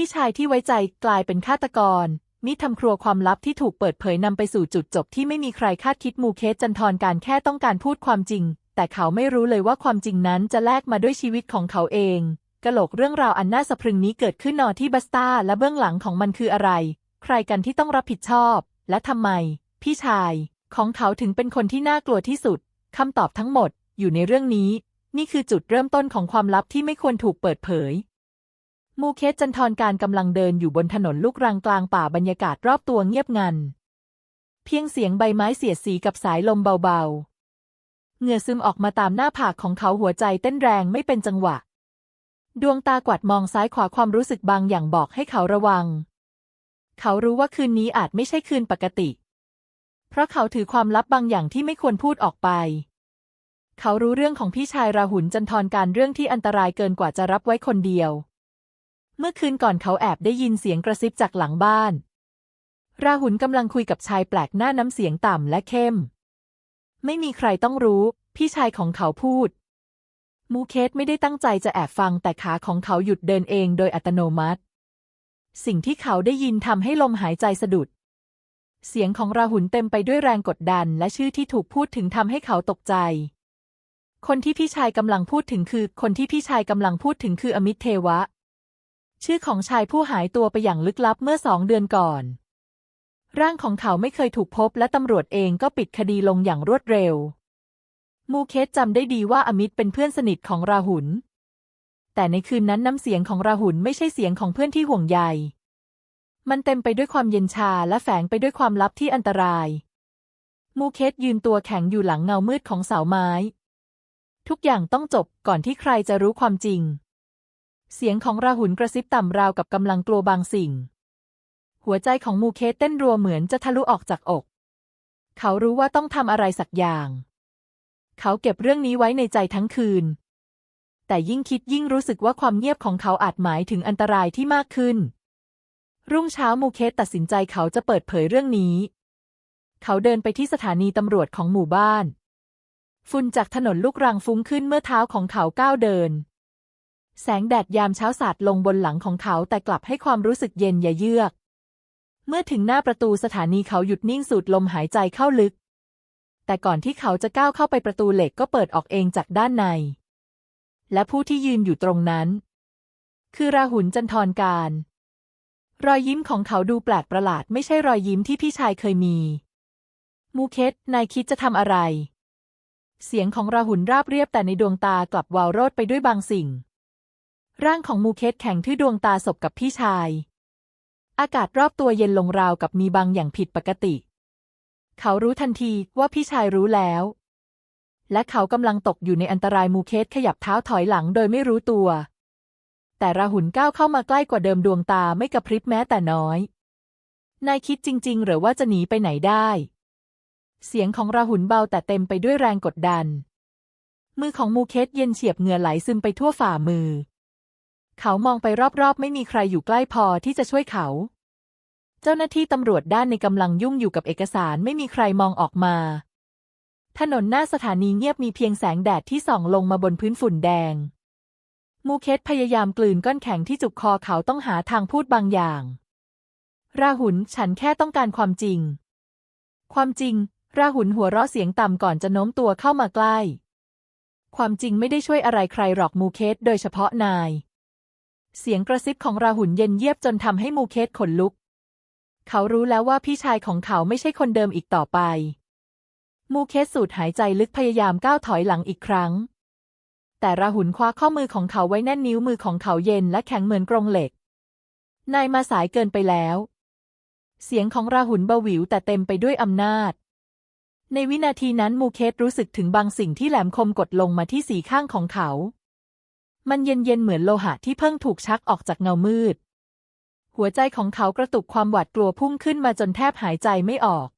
พี่ชายที่ไว้ใจกลายเป็นฆาตกร มิทำครัวความลับที่ถูกเปิดเผยนำไปสู่จุดจบที่ไม่มีใครคาดคิดมูเคสจันทรการแค่ต้องการพูดความจริง แต่เขาไม่รู้เลยว่าความจริงนั้นจะแลกมาด้วยชีวิตของเขาเองกะโหลกเรื่องราวอันน่าสะพรึงนี้เกิดขึ้นนอที่บัสตาและเบื้องหลังของมันคืออะไร ใครกันที่ต้องรับผิดชอบ และทำไม พี่ชาย ของเขาถึงเป็นคนที่น่ากลัวที่สุดคำตอบทั้งหมดอยู่ในเรื่องนี้ นี่คือจุดเริ่มต้นของความลับที่ไม่ควรถูกเปิดเผย มูเคสจันทรการกำลังเดินอยู่บนถนนลูกรังกลางป่าบรรยากาศรอบตัวเงียบงัน เพียงเสียงใบไม้เสียดสีกับสายลมเบาๆ เหงื่อซึมออกมาตามหน้าผากของเขาหัวใจเต้นแรงไม่เป็นจังหวะ ดวงตากวัดมองซ้ายขวาความรู้สึกบางอย่างบอกให้เขาระวัง เขารู้ว่าคืนนี้อาจไม่ใช่คืนปกติ เพราะเขาถือความลับบางอย่างที่ไม่ควรพูดออกไปเขารู้เรื่องของพี่ชายราหุลจันทรการเรื่องที่อันตรายเกินกว่าจะรับไว้คนเดียว เมื่อคืนก่อนเขาแอบได้ยินเสียงกระซิบจากหลังบ้าน ราหุลกำลังคุยกับชายแปลกหน้าน้ำเสียงต่ำและเข้ม ไม่มีใครต้องรู้ พี่ชายของเขาพูด มูเคสไม่ได้ตั้งใจจะแอบฟังแต่ขาของเขาหยุดเดินเองโดยอัตโนมัติ สิ่งที่เขาได้ยินทำให้ลมหายใจสะดุด เสียงของราหุลเต็มไปด้วยแรงกดดันและชื่อที่ถูกพูดถึงทำให้เขาตกใจคนที่พี่ชายกำลังพูดถึงคือ คนที่พี่ชายกำลังพูดถึงคืออมิตเทวะ ชื่อของชายผู้หายตัวไปอย่างลึกลับเมื่อสองเดือนก่อน ร่างของเขาไม่เคยถูกพบและตำรวจเองก็ปิดคดีลงอย่างรวดเร็ว มูเคสจำได้ดีว่าอมิตเป็นเพื่อนสนิทของราหุล แต่ในคืนนั้นน้ำเสียงของราหุลไม่ใช่เสียงของเพื่อนที่ห่วงใย มันเต็มไปด้วยความเย็นชาและแฝงไปด้วยความลับที่อันตราย มูเคสยืนตัวแข็งอยู่หลังเงามืดของเสาไม้ ทุกอย่างต้องจบก่อนที่ใครจะรู้ความจริง เสียงของราหุลกระซิบต่ำราวกับกำลังกลัวบางสิ่ง หัวใจของมูเคสเต้นรัวเหมือนจะทะลุออกจากอก เขารู้ว่าต้องทำอะไรสักอย่าง เขาเก็บเรื่องนี้ไว้ในใจทั้งคืน แต่ยิ่งคิดยิ่งรู้สึกว่าความเงียบของเขาอาจหมายถึงอันตรายที่มากขึ้น รุ่งเช้ามูเคสตัดสินใจเขาจะเปิดเผยเรื่องนี้ เขาเดินไปที่สถานีตำรวจของหมู่บ้าน ฝุ่นจากถนนลูกรังฟุ้งขึ้นเมื่อเท้าของเขาก้าวเดิน แสงแดดยามเช้าสาดลงบนหลังของเขาแต่กลับให้ความรู้สึกเย็นยะเยือก เมื่อถึงหน้าประตูสถานีเขาหยุดนิ่งสูดลมหายใจเข้าลึก แต่ก่อนที่เขาจะก้าวเข้าไปประตูเหล็กก็เปิดออกเองจากด้านใน และผู้ที่ยืนอยู่ตรงนั้น คือราหุลจันทรการ รอยยิ้มของเขาดูแปลกประหลาดไม่ใช่รอยยิ้มที่พี่ชายเคยมี มูเคสนายคิดจะทำอะไร เสียงของราหุลราบเรียบแต่ในดวงตากลับวาวโรดไปด้วยบางสิ่ง ร่างของมูเคสแข็งที่อดวงตาสบกับพี่ชาย อากาศรอบตัวเย็นลงราวกับมีบางอย่างผิดปกติ เขารู้ทันทีว่าพี่ชายรู้แล้ว และเขากำลังตกอยู่ในอันตรายมูเคสขยับเท้าถอยหลังโดยไม่รู้ตัว แต่ราหุลก้าวเข้ามาใกล้กว่าเดิมดวงตาไม่กระพริบแม้แต่น้อย นายคิดจริง ๆ หรือว่าจะหนีไปไหนได้ เสียงของราหุลเบาแต่เต็มไปด้วยแรงกดดันมือของมูเคสเย็นเฉียบเหงื่อไหลซึมไปทั่วฝ่ามือ เขามองไปรอบๆ ไม่มีใครอยู่ใกล้พอที่จะช่วยเขา เจ้าหน้าที่ตำรวจด้านในกำลังยุ่งอยู่กับเอกสารไม่มีใครมองออกมา ถนนหน้าสถานีเงียบมีเพียงแสงแดดที่ส่องลงมาบนพื้นฝุ่นแดง มูเคสพยายามกลืนก้อนแข็งที่จุกคอเขาต้องหาทางพูดบางอย่าง ราหุลฉันแค่ต้องการความจริง ความจริง ราหุลหัวเราะเสียงต่ำก่อนจะโน้มตัวเข้ามาใกล้ ความจริงไม่ได้ช่วยอะไรใครหรอกมูเคสโดยเฉพาะนาย เสียงกระซิบของราหุลเย็นเยียบจนทำให้มูเคสขนลุก เขารู้แล้วว่าพี่ชายของเขาไม่ใช่คนเดิมอีกต่อไป มูเคสสูดหายใจลึกพยายามก้าวถอยหลังอีกครั้ง แต่ราหุลคว้าข้อมือของเขาไว้แน่นนิ้วมือของเขาเย็นและแข็งเหมือนกรงเหล็ก นายมาสายเกินไปแล้ว เสียงของราหุลเบาหวิวแต่เต็มไปด้วยอำนาจ ในวินาทีนั้นมูเคสรู้สึกถึงบางสิ่งที่แหลมคมกดลงมาที่สีข้างของเขา มันเย็นๆเหมือนโลหะที่เพิ่งถูกชักออกจากเงามืด หัวใจของเขากระตุกความหวาดกลัวพุ่งขึ้นมาจนแทบหายใจไม่ออก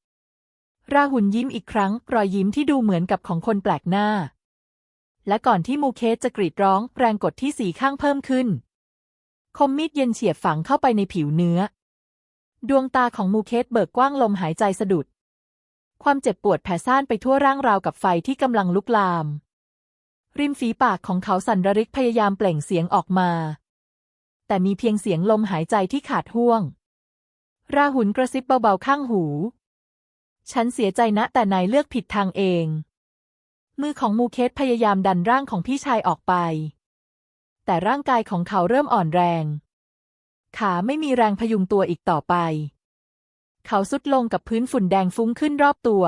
ราหุลยิ้มอีกครั้ง รอยยิ้มที่ดูเหมือนกับของคนแปลกหน้า และก่อนที่มูเคสจะกรีดร้องแรงกดที่สีข้างเพิ่มขึ้น คมมีดเย็นเฉียบฝังเข้าไปในผิวเนื้อ ดวงตาของมูเคสเบิกกว้างลมหายใจสะดุด ความเจ็บปวดแผ่ซ่านไปทั่วร่างราวกับไฟที่กำลังลุกลาม ริมฝีปากของเขาสั่นระริกพยายามเปล่งเสียงออกมา แต่มีเพียงเสียงลมหายใจที่ขาดห่วง ราหุลกระซิบเบาๆข้างหู ฉันเสียใจนะแต่นายเลือกผิดทางเอง มือของมูเคสพยายามดันร่างของพี่ชายออกไป แต่ร่างกายของเขาเริ่มอ่อนแรง ขาไม่มีแรงพยุงตัวอีกต่อไป เขาสุดลงกับพื้นฝุ่นแดงฟุ้งขึ้นรอบตัว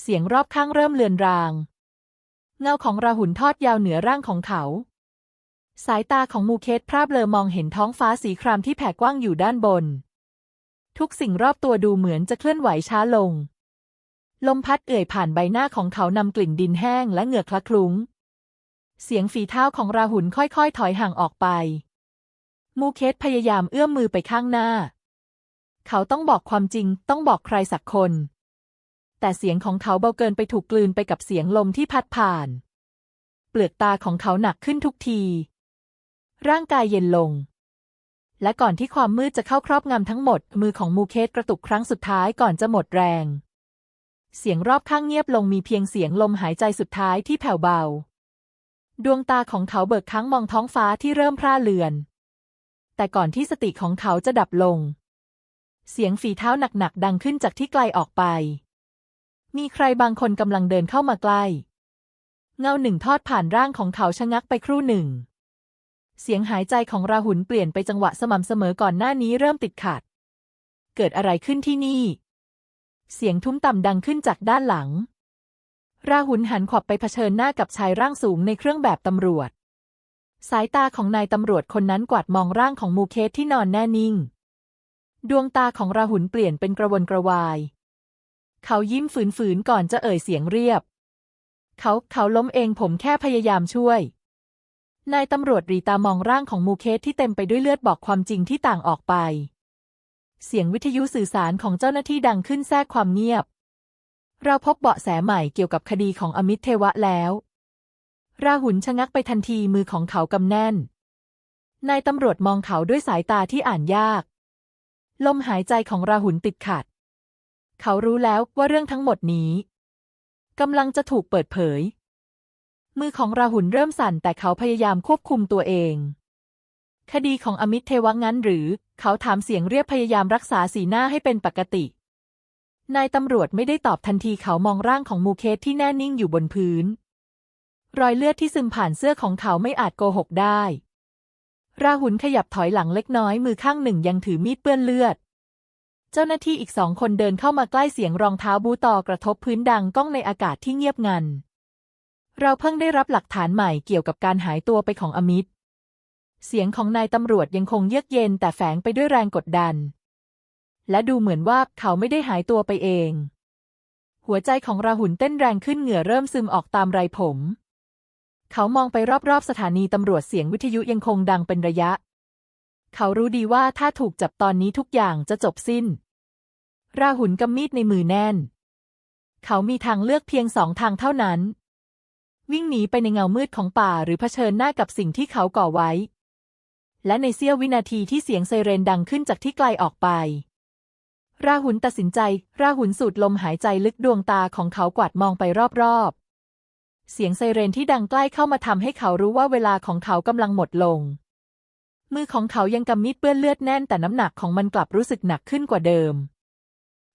เสียงรอบข้างเริ่มเลือนราง เงาของราหุลทอดยาวเหนือร่างของเขา สายตาของมูเคสพร่าเบลอมองเห็นท้องฟ้าสีครามที่แผ่กว้างอยู่ด้านบน ทุกสิ่งรอบตัวดูเหมือนจะเคลื่อนไหวช้าลง ลมพัดเอื่อยผ่านใบหน้าของเขานำกลิ่นดินแห้งและเหงื่อคละคลุ้ง เสียงฝีเท้าของราหุลค่อยๆ ถอยห่างออกไป มูเคสพยายามเอื้อมมือไปข้างหน้า เขาต้องบอกความจริงต้องบอกใครสักคน แต่เสียงของเขาเบาเกินไปถูกกลืนไปกับเสียงลมที่พัดผ่าน เปลือกตาของเขาหนักขึ้นทุกที ร่างกายเย็นลง และก่อนที่ความมืดจะเข้าครอบงำทั้งหมด มือของมูเคสกระตุกครั้งสุดท้ายก่อนจะหมดแรง เสียงรอบข้างเงียบลงมีเพียงเสียงลมหายใจสุดท้ายที่แผ่วเบา ดวงตาของเขาเบิกค้างมองท้องฟ้าที่เริ่มพร่าเลือน แต่ก่อนที่สติของเขาจะดับลงเสียงฝีเท้าหนักๆดังขึ้นจากที่ไกลออกไป มีใครบางคนกำลังเดินเข้ามาใกล้ เงาหนึ่งทอดผ่านร่างของเขาชะงักไปครู่หนึ่ง เสียงหายใจของราหุลเปลี่ยนไปจังหวะสม่ำเสมอก่อนหน้านี้เริ่มติดขัด เกิดอะไรขึ้นที่นี่ เสียงทุ้มต่ำดังขึ้นจากด้านหลัง ราหุลหันขวับไปเผชิญหน้ากับชายร่างสูงในเครื่องแบบตำรวจ สายตาของนายตำรวจคนนั้นกวาดมองร่างของมูเคสที่นอนแน่นิ่ง ดวงตาของราหุลเปลี่ยนเป็นกระวนกระวาย เขายิ้มฝืนๆก่อนจะเอ่ยเสียงเรียบ เขาเขาล้มเองผมแค่พยายามช่วย นายตำรวจรีตามองร่างของมูเคสที่เต็มไปด้วยเลือดบอกความจริงที่ต่างออกไป เสียงวิทยุสื่อสารของเจ้าหน้าที่ดังขึ้นแทรกความเงียบ เราพบเบาะแสใหม่เกี่ยวกับคดีของอมิตเทวะแล้ว ราหุลชะงักไปทันทีมือของเขากำแน่น นายตำรวจมองเขาด้วยสายตาที่อ่านยาก ลมหายใจของราหุลติดขัด เขารู้แล้วว่าเรื่องทั้งหมดนี้กำลังจะถูกเปิดเผย มือของราหุลเริ่มสั่นแต่เขาพยายามควบคุมตัวเอง คดีของอมิตเทวะงั้นหรือ เขาถามเสียงเรียบพยายามรักษาสีหน้าให้เป็นปกติ นายตำรวจไม่ได้ตอบทันทีเขามองร่างของมูเคสที่แน่นิ่งอยู่บนพื้น รอยเลือดที่ซึมผ่านเสื้อของเขาไม่อาจโกหกได้ ราหุลขยับถอยหลังเล็กน้อยมือข้างหนึ่งยังถือมีดเปื้อนเลือด เจ้าหน้าที่อีกสองคนเดินเข้ามาใกล้เสียงรองเท้าบูตอกระทบพื้นดังก้องในอากาศที่เงียบงัน เราเพิ่งได้รับหลักฐานใหม่เกี่ยวกับการหายตัวไปของอมิตเสียงของนายตำรวจยังคงเยือกเย็นแต่แฝงไปด้วยแรงกดดัน และดูเหมือนว่าเขาไม่ได้หายตัวไปเอง หัวใจของราหุลเต้นแรงขึ้นเหงื่อเริ่มซึมออกตามไรผม เขามองไปรอบๆสถานีตำรวจเสียงวิทยุยังคงดังเป็นระยะ เขารู้ดีว่าถ้าถูกจับตอนนี้ทุกอย่างจะจบสิ้น ราหุลกำมีดในมือแน่น เขามีทางเลือกเพียงสองทางเท่านั้น วิ่งหนีไปในเงามืดของป่าหรือเผชิญหน้ากับสิ่งที่เขาก่อไว้ และในเสี้ยววินาทีที่เสียงไซเรนดังขึ้นจากที่ไกลออกไป ราหุลตัดสินใจ ราหุลสูดลมหายใจลึกดวงตาของเขากวาดมองไปรอบๆ เสียงไซเรนที่ดังใกล้เข้ามาทำให้เขารู้ว่าเวลาของเขากำลังหมดลง มือของเขายังกำมีดเปื้อนเลือดแน่นแต่น้ำหนักของมันกลับรู้สึกหนักขึ้นกว่าเดิม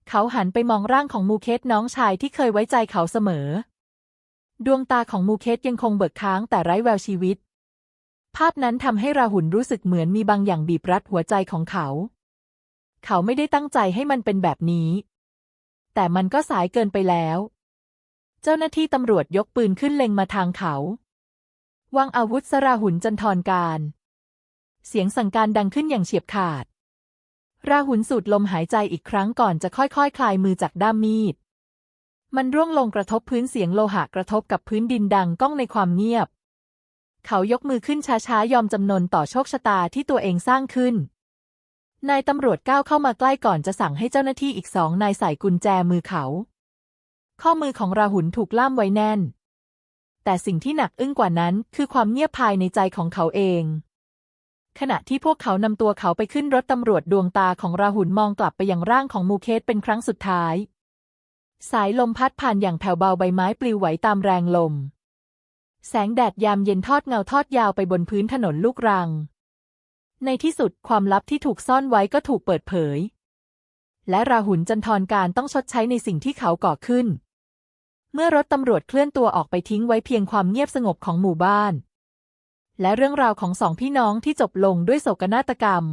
เขาหันไปมองร่างของมูเคสน้องชายที่เคยไว้ใจเขาเสมอ ดวงตาของมูเคสยังคงเบิกค้างแต่ไร้แววชีวิต ภาพนั้นทำให้ราหุลรู้สึกเหมือนมีบางอย่างบีบรัดหัวใจของเขา เขาไม่ได้ตั้งใจให้มันเป็นแบบนี้ แต่มันก็สายเกินไปแล้ว เจ้าหน้าที่ตำรวจยกปืนขึ้นเล็งมาทางเขาวางอาวุธสราหุลจันทรการ เสียงสั่งการดังขึ้นอย่างเฉียบขาด ราหุลสูดลมหายใจอีกครั้งก่อนจะค่อยๆคคลายมือจากด้ามมีด มันร่วงลงกระทบพื้นเสียงโลหะกระทบกับพื้นดินดังก้องในความเงียบ เขายกมือขึ้นช้าๆ ยอมจำนนต่อโชคชะตาที่ตัวเองสร้างขึ้น นายตำรวจก้าวเข้ามาใกล้ก่อนจะสั่งให้เจ้าหน้าที่อีกสองนายใส่กุญแจมือเขา ข้อมือของราหุลถูกล่ามไว้แน่น แต่สิ่งที่หนักอึ้งกว่านั้นคือความเงียบภายในใจของเขาเอง ขณะที่พวกเขานำตัวเขาไปขึ้นรถตำรวจดวงตาของราหุลมองกลับไปยังร่างของมูเคสเป็นครั้งสุดท้าย สายลมพัดผ่านอย่างแผ่วเบาใบไม้ปลิวไหวตามแรงลม แสงแดดยามเย็นทอดเงาทอดยาวไปบนพื้นถนนลูกรัง ในที่สุดความลับที่ถูกซ่อนไว้ก็ถูกเปิดเผย และราหุลจันทร์การต้องชดใช้ในสิ่งที่เขาก่อขึ้น เมื่อรถตำรวจเคลื่อนตัวออกไปทิ้งไว้เพียงความเงียบสงบของหมู่บ้าน และเรื่องราวของสองพี่น้องที่จบลงด้วยโศกนาฏกรรม